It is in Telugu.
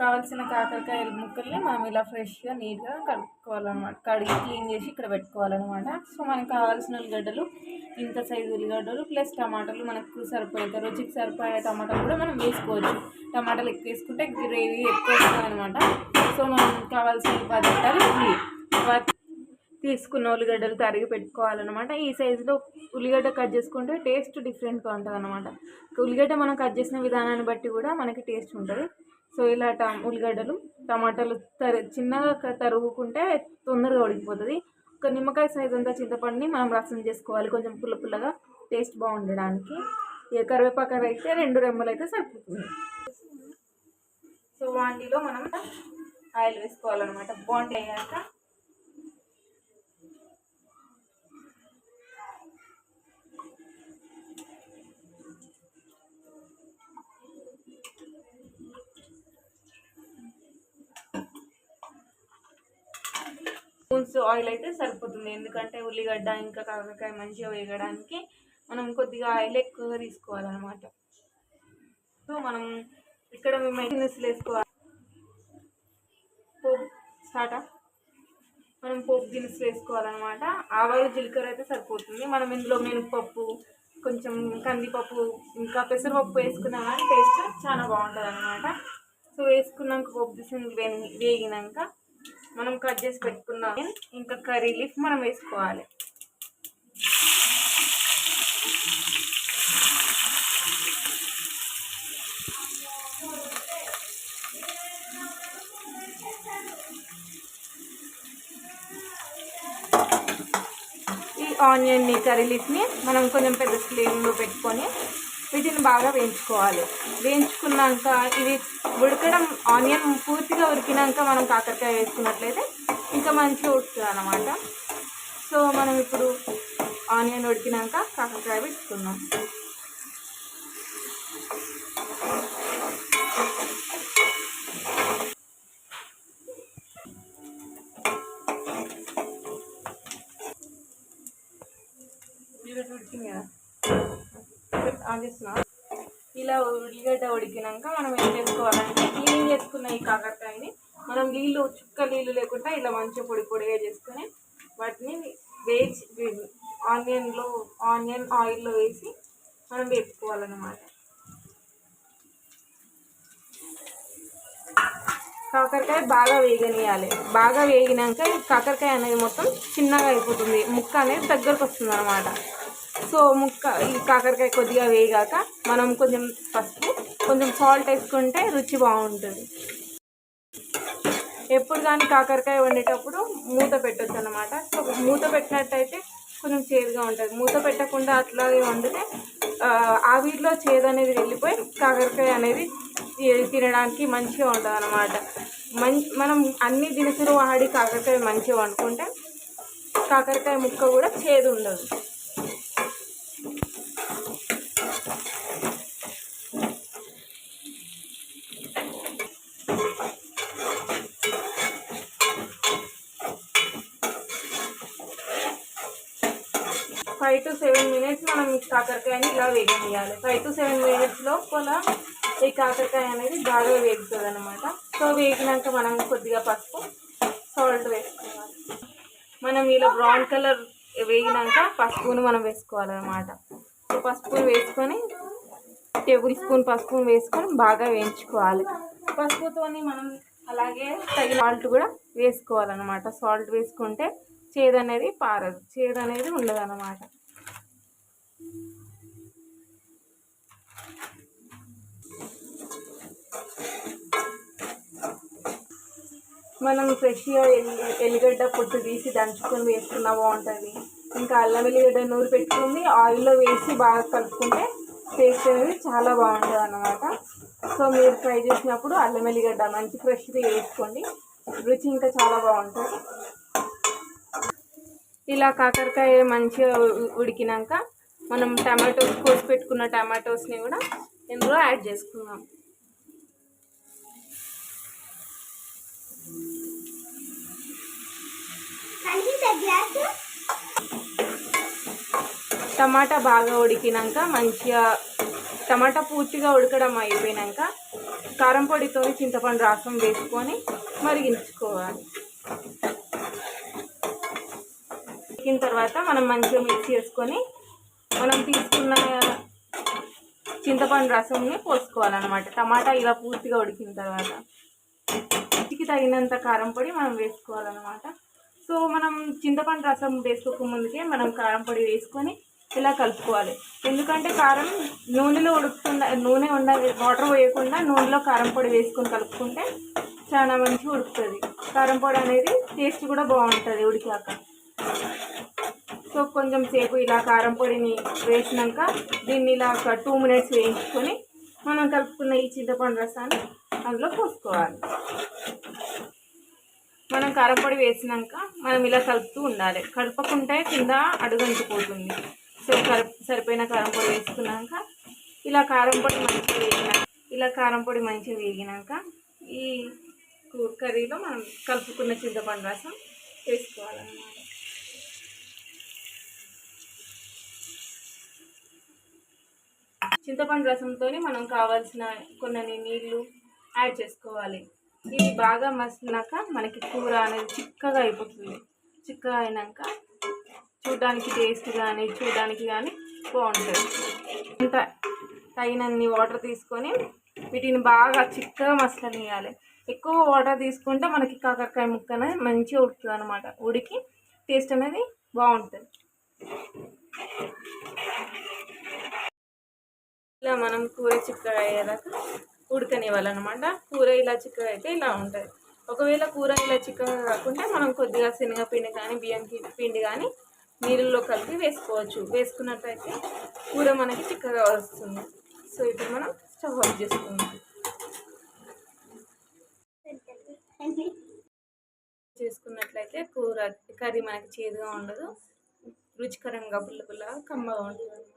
కావాల్సిన కాకరకాయ ముక్కల్ని మనం ఇలా ఫ్రెష్గా నీట్గా కడుక్కోవాలన్నమాట. కడిగి క్లీన్ చేసి ఇక్కడ పెట్టుకోవాలన్నమాట. సో మనకు కావాల్సిన ఉల్లిగడ్డలు ఇంత సైజు ఉల్లిగడ్డలు ప్లస్ టమాటాలు మనకు సరిపోయేంత రుచికి సరిపోయే టమాటాలు కూడా మనం వేసుకోవచ్చు. టమాటాలు ఎక్కువ వేసుకుంటే గ్రేవీ ఎక్కువ వస్తుంది అనమాట సో మనం కావాల్సిన పదార్థాలు ఇవి. తీసుకున్న ఉల్లిగడ్డలు తరిగి పెట్టుకోవాలన్నమాట. ఈ సైజులో ఉల్లిగడ్డ కట్ చేసుకుంటే టేస్ట్ డిఫరెంట్గా ఉంటుంది అనమాట ఉల్లిగడ్డ మనం కట్ చేసిన విధానాన్ని బట్టి కూడా మనకి టేస్ట్ ఉంటుంది. సో ఇలా టమ్ ఉల్లిగడ్డలు టమాటాలు తరి చిన్నగా తరుగుకుంటే తొందరగా ఉడికిపోతుంది. ఒక నిమ్మకాయ సైజ్ అంతా చింతపండుని మనం రసం చేసుకోవాలి. కొంచెం పుల్ల పుల్లగా టేస్ట్ బాగుండడానికి. ఇక కరివేపాకు అయితే రెండు రెమ్మలు అయితే సరిపోతుంది. సో వాండిలో మనం ఆయిల్ వేసుకోవాలన్నమాట. బాగుంటాయి అయ్యాక స్పూన్స్ ఆయిల్ అయితే సరిపోతుంది. ఎందుకంటే ఉల్లిగడ్డ ఇంకా కాకరకాయ మంచిగా వేగడానికి మనం కొద్దిగా ఆయిల్ ఎక్కువగా తీసుకోవాలన్నమాట. సో మనం ఇక్కడ మేము వేసుకోవాలి. పోపు స్టార్టా? మనం పోపు దినుసులు వేసుకోవాలన్నమాట. ఆవాలు జీలకర్ర అయితే సరిపోతుంది. మనం ఇందులో మినపప్పు కొంచెం కందిపప్పు ఇంకా పెసరపప్పు వేసుకున్నాం కానీ టేస్ట్ చాలా బాగుంటుంది అనమాట సో వేసుకున్నాక పోపు దినుసులు వే- వేగినాక మనం కట్ చేసి పెట్టుకున్నాం. ఇంకా కర్రీ లీఫ్ మనం వేసుకోవాలి. ఈ ఆనియన్ని కర్రీ లీఫ్ని మనం కొంచెం పెద్ద ఫ్లేమ్లో పెట్టుకొని వీటిని బాగా వేయించుకోవాలి. వేయించుకున్నాక ఇది ఉడకడం ఆనియన్ పూర్తిగా ఉడికినాక మనం కాకరకాయ వేసుకున్నట్లయితే ఇంకా మంచిగా ఉడుతుంది అన్నమాట సో మనం ఇప్పుడు ఆనియన్ ఉడికినాక కాకరకాయ పెట్టుకుందాం ఉడికింది కదా? ఆగేస్తున్నా? ఇలా ఉల్లిగడ్డ ఉడికినాక మనం ఏం చేసుకోవాలంటే క్లీన్ చేసుకున్న ఈ కాకరకాయని మనం నీళ్ళు చుక్క నీళ్ళు లేకుండా ఇలా మంచిగా పొడి పొడిగా చేసుకొని వాటిని వేచి ఆనియన్లో ఆనియన్ ఆయిల్లో వేసి మనం వేపుకోవాలన్నమాట. కాకరకాయ బాగా వేగనియాలి. బాగా వేగినాక కాకరకాయ అనేది మొత్తం చిన్నగా అయిపోతుంది. ముక్క అనేది దగ్గరకు వస్తుంది అనమాట సో ముక్క ఈ కాకరకాయ కొద్దిగా వేగాక మనం కొంచెం పసుపు కొంచెం సాల్ట్ వేసుకుంటే రుచి బాగుంటుంది. ఎప్పుడు కానీ కాకరకాయ వండేటప్పుడు మూత పెట్టొచ్చు అనమాట సో మూత పెట్టినట్టయితే కొంచెం చేదుగా ఉంటుంది. మూత పెట్టకుండా అట్లాగే వండితే ఆ, ఆవిరిలో చేదు అనేది వెళ్ళిపోయి కాకరకాయ అనేది తినడానికి మంచిగా ఉంటుంది అనమాట మనం అన్ని దినుసులు వాడి కాకరకాయ మంచిగా వండుకుంటే కాకరకాయ ముక్క కూడా చేదు ఉండదు. ఫైవ్ టు సెవెన్ మినిట్స్ మనం ఈ కాకరకాయని ఇలా వేగనియాలి ఫైవ్ టు సెవెన్ మినిట్స్ లోపల ఈ కాకరకాయ అనేది బాగా వేగుతుంది అనమాట సో వేగినాక మనం కొద్దిగా పసుపు సాల్ట్ వేసుకోవాలి. మనం ఇలా బ్రౌన్ కలర్ వేగినాక పసుపును మనం వేసుకోవాలన్నమాట. సో పసుపు వేసుకొని టేబుల్ స్పూన్ పసుపు వేసుకొని బాగా వేయించుకోవాలి. పసుపుతోని మనం అలాగే తగిన సాల్ట్ కూడా వేసుకోవాలన్నమాట. సాల్ట్ వేసుకుంటే చేదు అనేది పారదు. చేదు అనేది ఉండదు అన్నమాట మనం ఫ్రెష్గా ఎల్లిగడ్డ పొట్టు తీసి దంచుకొని వేసుకున్నా బాగుంటుంది. ఇంకా అల్లం ఎల్లిగడ్డ నూరు పెట్టుకుని ఆయిల్లో వేసి బాగా కలుపుకుంటే టేస్ట్ అనేది చాలా బాగుంటుంది అన్నమాట సో మీరు ట్రై చేసినప్పుడు అల్లం ఎల్లిగడ్డ మంచి ఫ్రెష్గా వేసుకోండి. రుచి ఇంకా చాలా బాగుంటుంది. ఇలా కాకరకాయ మంచిగా ఉడికినాక మనం టమాటోస్ కోసి పెట్టుకున్న టమాటోస్ని కూడా ఇందులో యాడ్ చేసుకుందాం. టమాటా బాగా ఉడికినాక మంచిగా టమాటా పూర్తిగా ఉడకడం అయిపోయినాక కారం పొడితో చింతపండు రసం వేసుకొని మరిగించుకోవాలి. ఉడికిన తర్వాత మనం మంచిగా మిక్స్ చేసుకొని మనం తీసుకున్న చింతపండు రసంని పోసుకోవాలన్నమాట. టమాటా ఇలా పూర్తిగా ఉడికిన తర్వాత. రుచికి తగినంత కారం పొడి మనం వేసుకోవాలన్నమాట. సో మనం చింతపండు రసం వేసుకోక ముందుకే మనం కారం పొడి వేసుకొని ఇలా కలుపుకోవాలి. ఎందుకంటే కారం నూనెలో ఉడుకుతున్న నూనె ఉండ వాటర్ పోయకుండా నూనెలో కారం పొడి వేసుకొని కలుపుకుంటే చాలా మంచిగా ఉడుకుతుంది. కారం పొడి అనేది టేస్ట్ కూడా బాగుంటుంది ఉడికాక. సో కొంచెం సేపు ఇలా కారం పొడిని వేసినాక దీన్ని ఇలా ఒక టూ మినిట్స్ వేయించుకొని మనం కలుపుకున్న ఈ చింతపండు రసాన్ని అందులో పోసుకోవాలి. మనం కారం పొడి వేసినాక మనం ఇలా కలుపుతూ ఉండాలి. కలపకుంటే కింద అడుగంటిపోతుంది సో కలుపు సరిపోయిన కారం పొడి వేసుకున్నాక ఇలా కారం పొడి మంచిగా వేగినాక ఇలా కారం పొడి మంచిగా వేగినాక ఈ కర్రీలో మనం కలుపుకున్న చింతపండు రసం వేసుకోవాలన్నమాట. చింతపండు రసంతో మనం కావాల్సిన కొన్ని నీళ్ళు యాడ్ చేసుకోవాలి. ఇవి బాగా మసిలినాక మనకి కూర అనేది చిక్కగా అయిపోతుంది. చిక్కగా అయినాక చూడడానికి టేస్ట్ కానీ చూడడానికి కానీ బాగుంటుంది. ఇంత తగినన్ని వాటర్ తీసుకొని వీటిని బాగా చిక్కగా మసలనియాలి ఎక్కువ వాటర్ తీసుకుంటే మనకి కాకరకాయ ముక్క అనేది మంచిగా ఉడుతుంది అనమాట ఉడికి టేస్ట్ అనేది బాగుంటుంది. ఇలా మనం కూర చిక్కగా అయ్యేదాకా ఉడకనివ్వాలన్నమాట. కూర ఇలా చిక్కగా అయితే ఇలా ఉంటుంది. ఒకవేళ కూర ఇలా చిక్కగా కాకుండా మనం కొద్దిగా శనగపిండి కానీ బియ్యం పిండి కానీ నీళ్ళలో కలిపి వేసుకోవచ్చు. వేసుకున్నట్టయితే కూర మనకి చిక్కగా వస్తుంది. సో ఇప్పుడు మనం స్టవ్ ఆఫ్ చేసుకుందాం. చేసుకున్నట్లయితే కూర కర్రీ మనకి చేదుగా ఉండదు. రుచికరంగా పుల్ల పుల్ల కమ్మగా ఉంటుంది